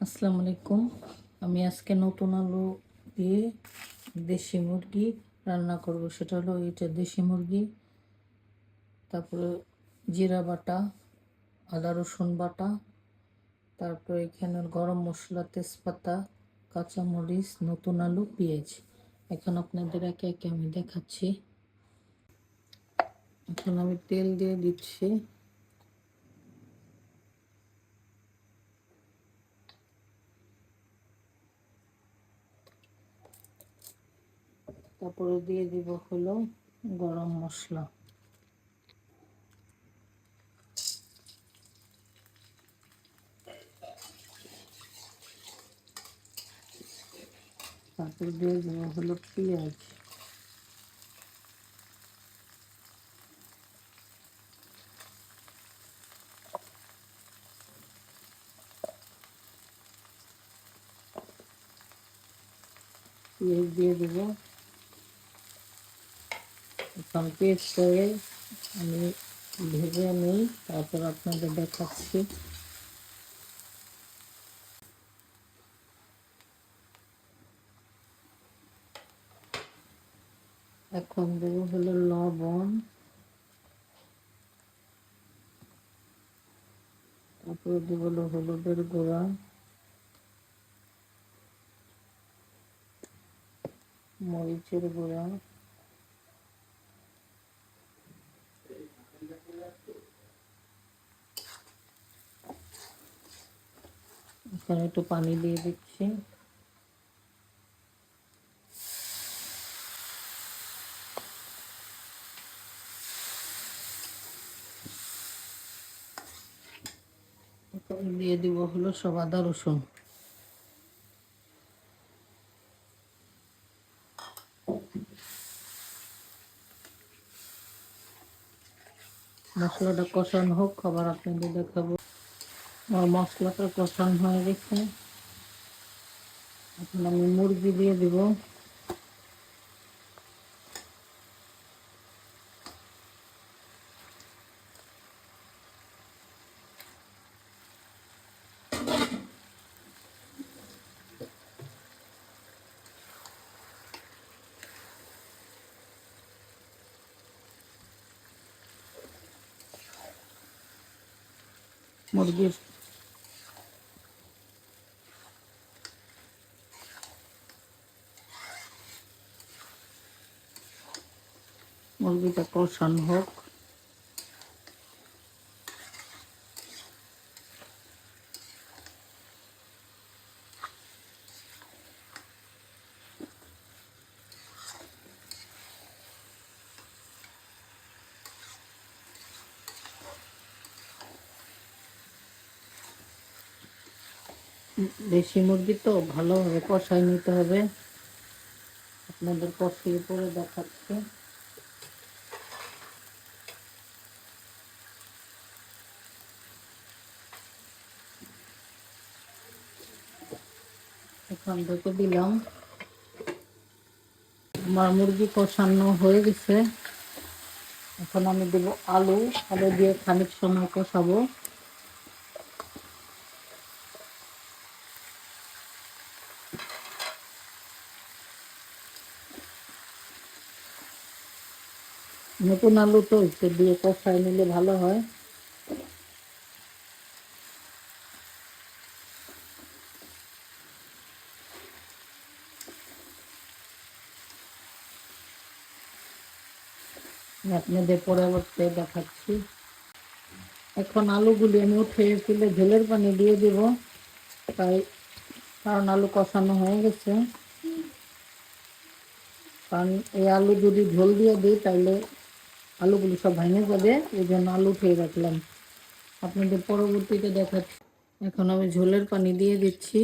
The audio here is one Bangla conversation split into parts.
আসসালামু আলাইকুম। আমি আজকে নতুন আলু দিয়ে দেশি মুরগি রান্না করব। সেটা হলো এটা দেশি মুরগি, তারপরে জিরা বাটা, আদা রসুন বাটা, তারপরে এখানে গরম মশলা, তেজপাতা, কাঁচামরিচ, নতুন আলু, পেঁয়াজ। এখন আপনাদের একে একে আমি দেখাচ্ছি। এখন আমি তেল দিয়ে দিচ্ছি। তারপরে দিয়ে দিব হলো গরম মশলা। তারপরে দিয়ে দিব হলো পেঁয়াজ। পেঁয়াজ দিয়ে দেবো পেস্ট করে আমি ভেজে নিই তারপর আপনাদের দেখাচ্ছি। এখন দেবো হলো লবণ। তারপরে দেবো হলো হলুদের গুঁড়া। মরিচের গুঁড়া। এখানে একটু পানি দিয়ে দিচ্ছি। দিয়ে দিব হলো সব আদা, রসুন। মশলাটা কষানো হোক খাবার আপনাদের দেখাবো। আমার মশলাটা কষানো হয়ে গেছে এখন আমি মুরগি দিয়ে দিব মুরগির মুরগিটা কষানো হোক। দেশি মুরগি তো ভালোভাবে কষাই নিতে হবে। আপনাদের কষিয়ে পরে দেখাচ্ছি। এখান দিলাম। আমার মুরগি কষানো হয়ে গেছে। এখন আমি দেব আলু। আলু দিয়ে খানিক সময় কষাবো। নতুন আলু তো দিয়ে কষায় নিলে ভালো হয়। আপনাদের পরবর্তী দেখাচ্ছি। এখন আলুগুলি আমি উঠে ফেলে ঝোলের পানি দিয়ে দেব। তাই কারণ আলু কষানো হয়ে গেছে। কারণ এই আলু যদি ঝোল দিয়ে দিই তাহলে আলুগুলি সব ভেঙে যাবে। এই জন্য আলু উঠিয়ে রাখলাম। আপনাদের পরবর্তীতে দেখাচ্ছি। এখন আমি ঝোলের পানি দিয়ে দিচ্ছি।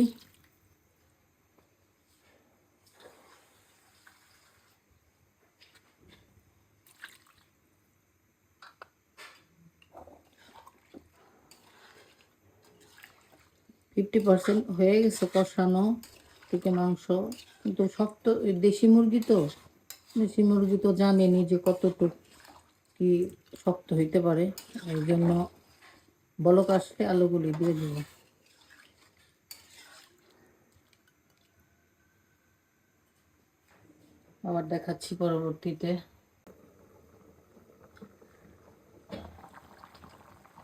ফিফটি পার্সেন্ট হয়ে গেছে কষানো থেকে মাংস। কিন্তু শক্ত, দেশি মুরগি তো? দেশি মুরগি তো জানেনি যে কতটুক কি শক্ত হইতে পারে। এই জন্য বলক আসলে আলুগুলি দিয়ে দেব। আবার দেখাচ্ছি পরবর্তীতে।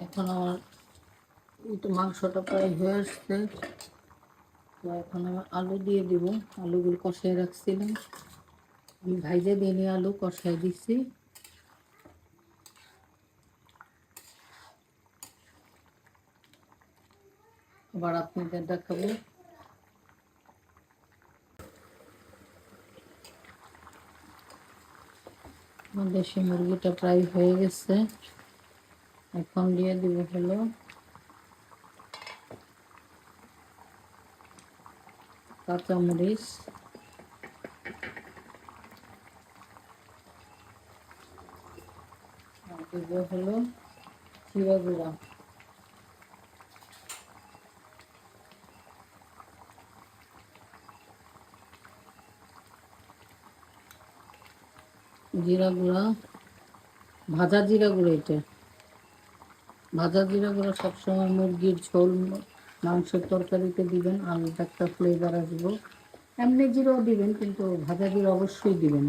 এখন আমার মাংসটা প্রায় হয়ে আসছে। এখন আমি আলু দিয়ে দিব। আলুগুলো কষাই রাখছিলাম। আমি ভাইজে দিয়ে আলু কষাই দিচ্ছি আবার আপনাদের দেখাবো। দেশি মুরগিটা প্রায় হয়ে গেছে। এখন দিয়ে দিব হলো কাঁচামরিচ আর হলো জিরা গুঁড়া। জিরা গুঁড়া, ভাজা জিরা গুঁড়ো এটা। ভাজা জিরা গুঁড়ো সবসময় মুরগির ঝোল মাংসের তরকারিতে দিবেন আলাদা একটা ফ্লেভার আসব। এমনি জিরাও দিবেন, কিন্তু ভাজা জিরা অবশ্যই দিবেন।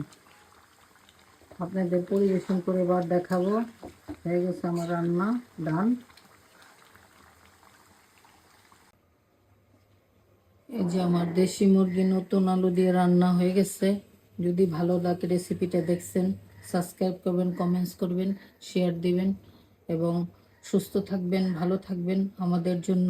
আপনাদের পরিবেশন করে এবার দেখাবো। হয়ে গেছে আমার রান্না, ডান। এই যে আমার দেশি মুরগি নতুন আলু দিয়ে রান্না হয়ে গেছে। যদি ভালো লাগে রেসিপিটা দেখছেন সাবস্ক্রাইব করবেন কমেন্টস করবেন শেয়ার দিবেন। এবং সুস্থ থাকবেন, ভালো থাকবেন। আমাদের জন্য